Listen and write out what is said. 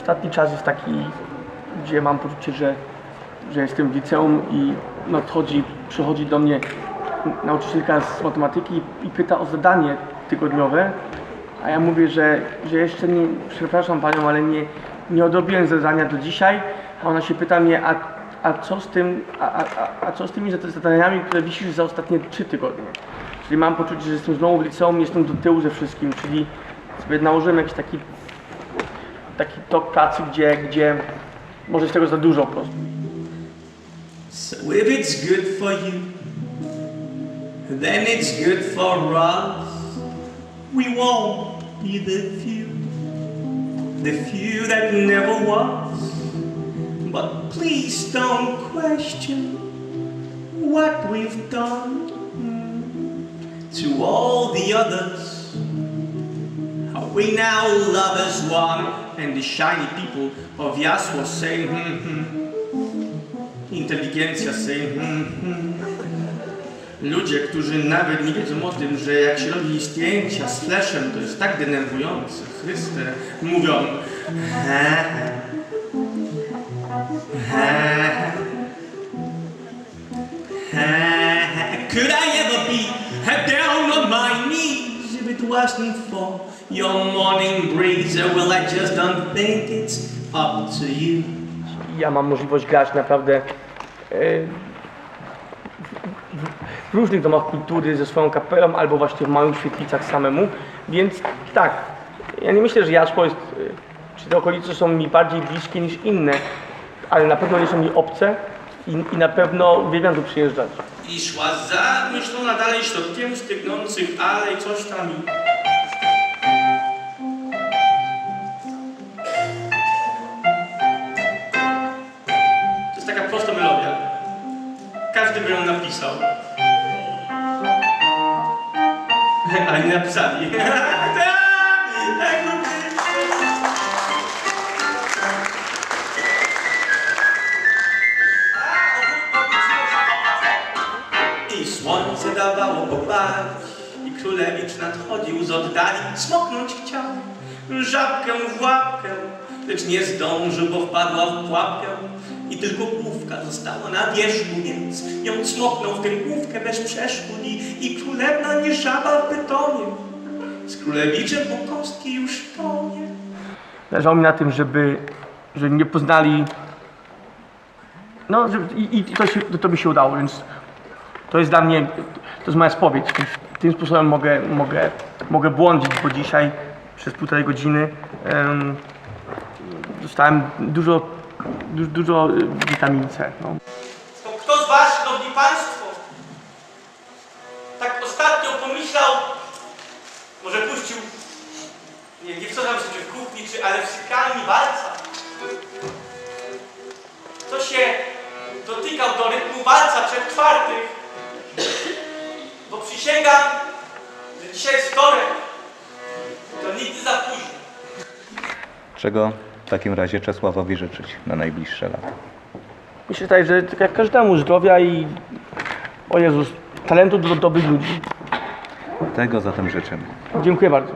ostatni czas jest taki, gdzie mam poczucie, że, że jestem w liceum i nadchodzi, przychodzi do mnie nauczycielka z matematyki i pyta o zadanie tygodniowe, a ja mówię, że, że jeszcze nie, przepraszam panią, ale nie, nie odrobiłem zadania do dzisiaj, a ona się pyta mnie, a, a co z tym, a, a, a- co z tymi zad- zadaniami, które wisisz za ostatnie trzy tygodnie? Czyli mam poczucie, że jestem znowu w liceum, jestem do tyłu ze wszystkim, czyli sobie nałożyłem jakiś taki taki tok pracy, gdzie, gdzie może tego za dużo po prostu. So if it's good for you, then it's good for us. We won't be the few, the few that never was. But please don't question what we've done mm, to all the others. Are we now lovers one? And the shiny people of Yaswa saying, hmm, hmm. Inteligencja saying, hmm, hmm. Ludzie, którzy nawet nie wiedzą o tym, że jak się robi zdjęcia z flashem, to jest tak denerwujące, Chryste, mówią he, he, he. Could I ever be down on for your morning breeze? Or will I just don't think it's up to you? Ja mam możliwość grać naprawdę e, w różnych domach kultury ze swoją kapelą albo właśnie w małych świetlicach samemu, więc tak, ja nie myślę, że Jaszło jest, e, czy te okolice są mi bardziej bliskie niż inne, ale na pewno nie są mi obce i, i na pewno uwielbiam tu przyjeżdżać. I szła zamyślona dalej środkiem stygnących alej coś tam. To jest taka prosta melodia. Każdy by ją napisał. Ale nie napisali. dawało popalić I królewicz nadchodził z oddali Smoknąć chciał. Żabkę w łapkę Lecz nie zdążył, bo wpadła w pułapkę I tylko główka została na wierzchu Więc ją smoknął w tę główkę bez przeszkód I, i królewna nie żaba w betonie. Z królewiczem po kostki już tonie. Zależało mi na tym, żeby, żeby mnie poznali, no i, i to, się, to mi się udało, więc to jest dla mnie, to jest moja spowiedź. Tym sposobem mogę, mogę, mogę błądzić, bo dzisiaj przez półtorej godziny em, dostałem dużo, dużo, dużo y, witamin C. No. To kto z was, szanowni państwo, tak ostatnio pomyślał, może puścił, nie, nie wsadzam się w kuchni, czy, ale w sypialni walca. Kto się dotykał do rytmu walca przed czwartych, przysięgam, że dzisiaj jest wtorek, to nigdy za późno. Czego w takim razie Czesławowi życzyć na najbliższe lata? Myślę tak, że tak jak każdemu zdrowia i o Jezus, talentu do dobrych ludzi. Tego zatem życzymy. Dziękuję bardzo.